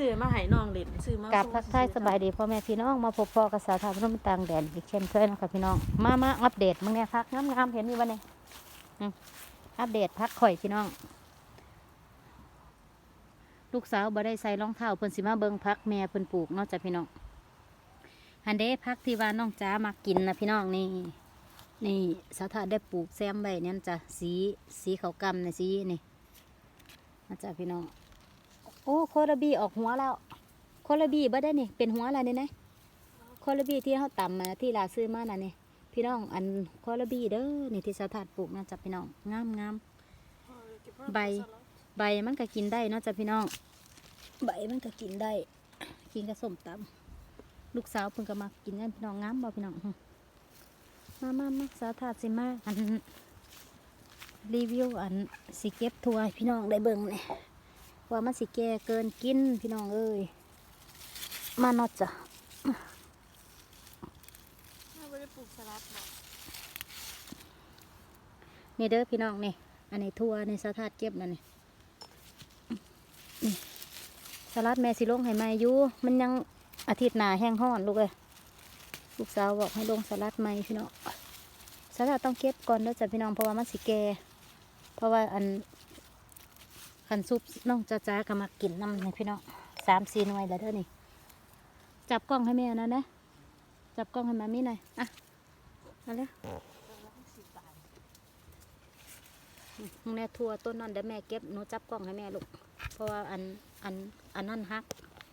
ซื้อมาให้น้องเล่นซื้อมากับส่งทักทายสบายดีพ่อแม่พี่น้องมาพบพ่อกับสาวทางร่มต่างแดนอีกเช่นเคยนะคะพี่น้องมามาอัปเดตมึงเนี่ยพักงามๆเห็นมีวันนี้อืมอัปเดตพักข่อยพี่น้อง ลูกสาวบ่ได้ใส่รองเท้าเพิ่นสิมาเบิ่งพักแม่เพิ่นปลูกเนาะจ้ะพี่น้องฮันเด้พักที่ว่าน้องจ้ามากินนะพี่น้องนี่นี่สาวทาได้ปลูกแซมไว้เนี่ยจ้ะสีสีขาวกำในสีนี่นะจ้ะพี่น้อง โอ้โคลาบีออกหัวแล้วโคลาบีบ่ได้นี่เป็นหัวอะไรนี่นะโคลาบีที่เขาต่ำมาที่ลาซื้อมาน่ะนี่พี่น้องอันโคลาบีเด้อนี่ที่สาวทาปลูกนะจ้ะพี่น้องงามงามใบใบมันก็กินได้เนาะจ้ะพี่น้อง ใบมันก็กินได้กินกับส้มตำลูกสาวเพิ่งก็มากินกันพี่น้องงามบ่พี่น้องหึมามามาสาวทาสิมาอันรีวิวอันสิเก็บทัวร์ให้พี่น้องได้เบิ่งนี่ ว่ามันสิแก่เกินกินพี่น้องเอ้ยมาเนอจ้ะไม่ได้ปลูกสลัดหรอกนี่เด้อพี่น้องนี่ อันนี้ทั่วในสถาดเก็บนั่นนี่นี่สลัดแม่สิลงให้มาอยู่มันยังอาทิตย์หน้าแห้งห้อนลูกเอ้ยลูกสาวบอกให้ลงสลัดใหม่พี่น้องสลัดต้องเก็บก่อนเด้อจ้ะพี่น้องเพราะว่ามันสิแก่เพราะว่าอัน ขันซุปน้องจ้าจ้าก็มากินน้ำนี่พี่น้องสามสี่หน่วยแล้วเด้อนี่ จับกล้องให้แม่นะนะจับกล้องให้มามีหน่อยอะเอาเลยมึงแน่ทัวต้นนั้นเดี๋ยวแม่เก็บหนูจับกล้องให้แม่ลูกเพราะว่าอันอันอันนั้นฮัก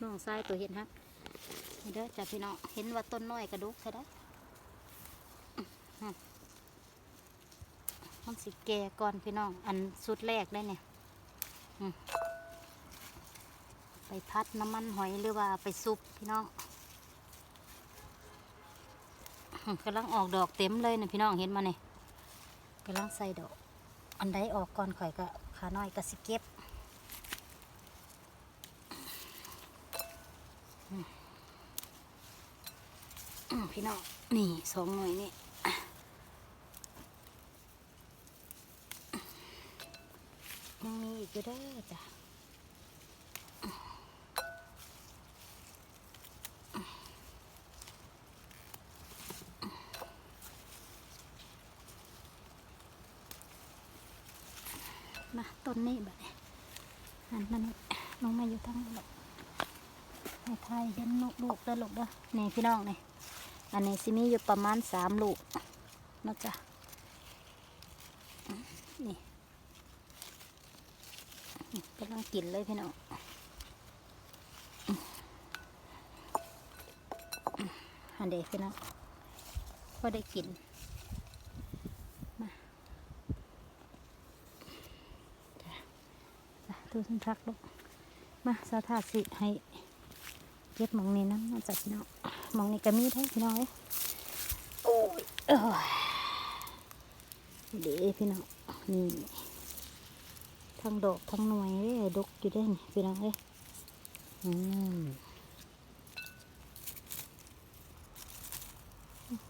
น้องทรายตัวเห็นฮักนี่เด้อจ้ะพี่น้องเห็นว่าต้นน้อยกระดูกใช่ได้ออืมมันสิแก่ก่อนพี่น้อง อันสุดแรกได้เนี่ย ไปพัดน้ำมันหอยหรือว่าไปซุปพี่น้องกำลังออกดอกเต็มเลยนะพี่น้องเห็นมาเนี่ยกำลังใส่ดอก อันใดออกก่อนข่อยก็ขาน้อยก็สิเก็บพี่น้องนี่สองหน่วยนี่ยังมี อยู่เด้อจ้ะมาต้นนี้แบัดนี้หันมันลงมาอยู่ทั้งหมดให้ทายเห็นลูกลูกเด้อลูกเด้อนี่พี่น้องนี่อันนี้สิมีอยู่ประมาณสามลูกนะจ้ะอืมนี่นี่ กำลังกินเลยพี่น้องอันเด็กพี่น้องพอได้กินจ้ะดูสันทักลูกมาสาธาสิให้เก็บมองนี้น้ำมาจากพี่น้องมองนี้ก็มีแท้พี่น้องเอ้ยโอ้ยเอ้ยเดี๋ยวพี่น้องนี่ ทั้งดอกทั้งหน่วยเด้อดกอยู่ได้อนี่พี่น้องเอ้ยอืม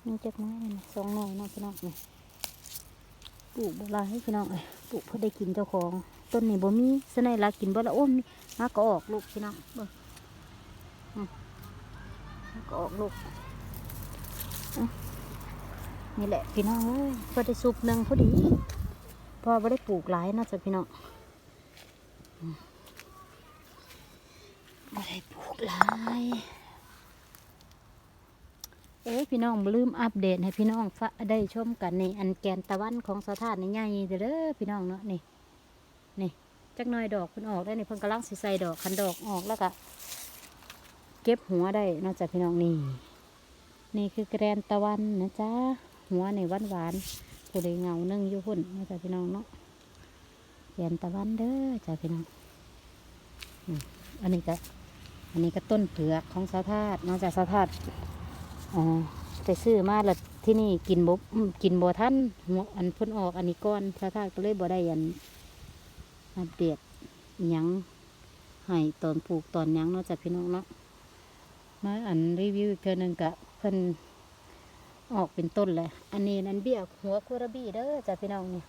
มันเจ็บน้อยเลยนะสองหน่วยเนาะพี่น้องนี่ปลูกโบราณให้พี่น้องเอ้ยปลูกเพื่อได้กินเจ้าของ ต้นนี้บ่มีสนายลากินบ่ละโอ้มมาก็ออกลูกพี่น้องเบิ่งอืมมาก็ออกลูกอะนี่แหละพี่น้องเอ้ยพอได้สุปหนึ่งพอดีเพอบ่ได้ปลูกหลายเนาะจ้ะพี่น้องอืม บ่ได้ปลูกหลายเอ้ยพี่น้องลืมอัปเดตให้พี่น้องได้ชมกันนี่อันแกนตะวันของสถานนี่ใหญ่เด้อพี่น้องเนาะนี่นี่จักหน่อยดอกเพิ่นออกได้นี่เพิ่นกำลังสิใส่ดอกคันดอกออกแล้วก็เก็บหัวได้นอกจากพี่น้องนี่นี่คือแกนตะวันนะจ๊ะหัวนี่หวานหวานผู้ใดเงานึ่งอยู่หุ่นนอกจากพี่น้องเนาะ แกรนตะวันเด้อจ้ะพี่น้องอันนี้ก็ อันนี้ก็ต้นเผือกของสาธาตนอกจากสาธาตอ๋อไปซื้อมาแล้วที่นี่กินบบกินบ่ทันหัวอันพิ่นออกอันนี้ก้อนสาวธาตุก็เลยบ่ได้อันอัปเดตอิหยังให้ตอนปลูกตอนยังเนาะจ้ะพี่น้องเนาะมาอันรีวิวอีกเทื่อหนึงกะเพิ่นออกเป็นต้นเลยอันนี้นั่นเบี้ยหัวคุระบี้เด้อจ้ะพี่น้องเนี่ย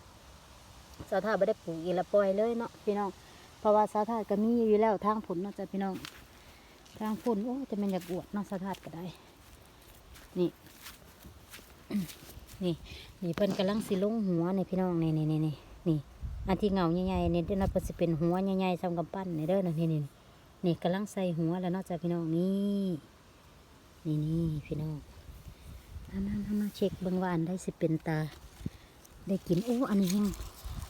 สาวท่าไม่ได้ปลูกอีละปล่อยเลยเนาะพี่น้อง เพราะว่าสาวท่าก็มีอยู่แล้วทางผลเนาะจ้ะพี่น้อง ทางฝุ่นโอ้จะมันอยากอวดเนอกสถาก็ได้ นี่นี่นี่เพิ่นกำลังสิลงหัวในพี่น้องนี่นี่นี่นี่นี่อันที่เงาใหญ่ๆนี่เด้อนะเพิ่นสิเป็นหัวใหญ่ๆซ้ำกำปั้นในเด้อนะนี่นี่นี่กำลังใส่หัวแล้วเนอกจากพี่น้องนี่นี่นี่พี่น้องมามามามาเช็คเบิ่งว่าอันได้สิเป็นตา ได้กินโอ้อันนี้แห้ง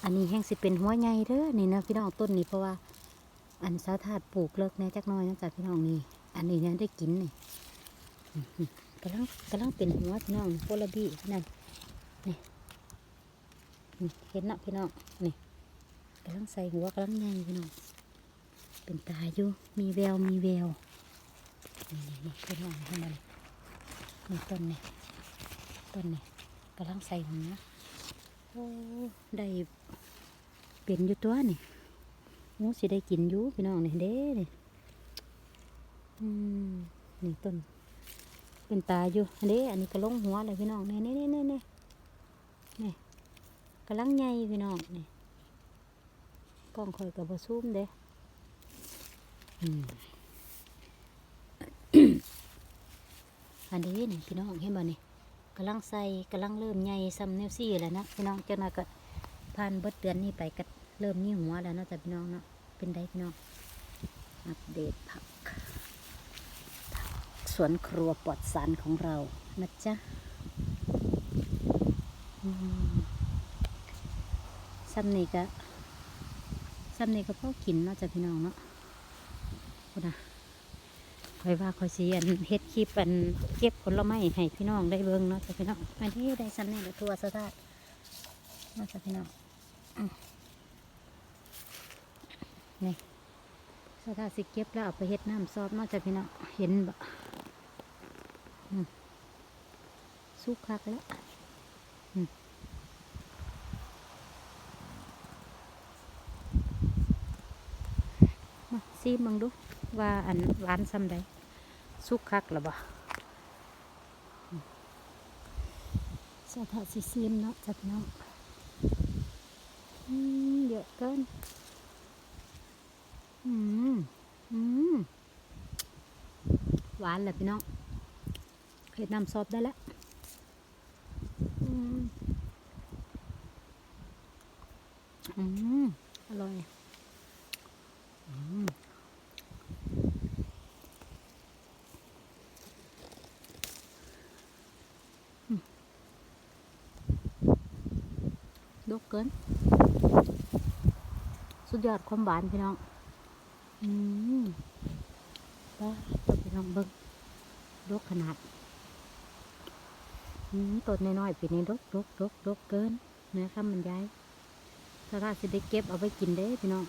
อันนี้แห้งสิเป็นหัวใหญ่เด้อนี่นะพี่น้องต้นนี้เพราะว่า อันสาธาตุปลูกเลิกแน่จักน้อยนะจ๊ะพี่น้องนี่อันนี้เนี่ยได้กินนี่กำลังกำลังเป็นหัวพี่น้องโพลบีนั่นนี่นี่เห็นนะพี่น้องนี่กำลังใส่หัวกำลังใหญ่พี่น้องเป็นตาอยู่มีแววมีแววนี่นี่พี่น้องเห็นไหมนี่ต้นนี่ต้นนี่กำลังใส่หัวโอ้ ได้เป็นอยู่ตัวนี่หมูสิได้กินอยู่พี่น้องนี่เด้นี่อนี่ต้น เป็นตาอยู่เด้อันนี้ก็ลงหัวเลยพี่น้องนี่นี่นี่นี่นี่นี่กำลังใหญ่พี่น้องนี่กล้องคอยกับบซูมเด้อันนี้นี่พี่น้องเห็นบ่นี่ กำลังใส่กำลังเริ่มใหญ่ซ้ำเนวซี่แล้วนะพี่น้องเจ้าหน้าก็ผ่านเบิดเดือนนี้ไปก็เริ่มมีหัวแล้วนาะจ้ะพี่น้องเนาะเป็นได้พี่น้องอัปเดตผักสวนครัวปลอดสารของเรานะจ๊ะอืมซ้ำนี่ก็ซ้ำนี่ก็พอกินเนาะจ้ะพี่น้องเนาะคุณนะ อยว่าคอยสีอันเฮ็ดคลิปอันเก็บผลไม้ให้พี่น้องได้เบิ่งเนาะจ้ะพี่น้องอันนี้ได้ซ้ำนี่ละตัวสะทาดเนาะจ้ะพี่น้องนี่สะทาดสิเก็บแล้วเอาไปเฮ็ดน้ำซอสเนาะจ้ะพี่น้องเห็นบ่สุกคักแล้วมาซีมังดูว่าอันหวานซ้ำใด สุกคักหรือบ่สถาสิซิมเนาะจัดเนาะเยอะเกิน อืม อืม หวานเลยพี่น้องเห็ดน้ำซอสได้แล้วอืมอืมอร่อย ดกเกิน สุดยอดความหวานพี่น้อง อืมป้าตัวพี่น้องเบิ้งดกขนาด อืมต้นน้อยๆปีนี้ดกดกดกดกเกินเนื้อข้ามมันย้ายสถาสิได้เก็บเอาไปกินเด้พี่น้อง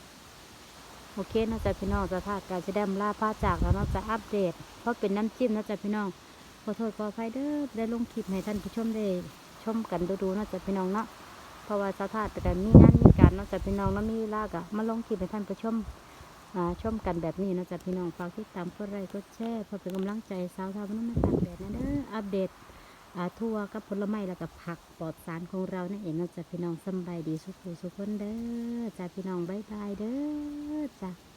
โอเคนะจ๊ะพี่น้องสถาการจะได้มล่าผ้าจากแล้วเนาะจะอัปเดต เพราะเป็นน้ำจิ้มนะจ๊ะพี่น้อง ขอโทษขออภัยเด้อได้ลงคลิปให้ท่านผู้ชมได้ชมกันดูๆนาะจ๊ะพี่น้องเนาะ เพราะว่าสถานแต่กันมีงานมีการนอกจากพี่น้องแล้วมีลากอะมาลงคลิปให้ท่านผู้ชมอ่าชมกันแบบนี้นอกจากพี่น้องฝากติดตามกดไลค์กดแชร์เพื่อเป็นกำลังใจสาวทาวนุ่มไม่ตากแดดนะเด้ออัปเดตอ่าทั่วกับผลไม้แล้วกับผักปลอดสารของเรานั่นเองนอกจากพี่น้องสบายดีสุขสุขคนเด้อจากพี่น้องบายบายเด้อจ้ะ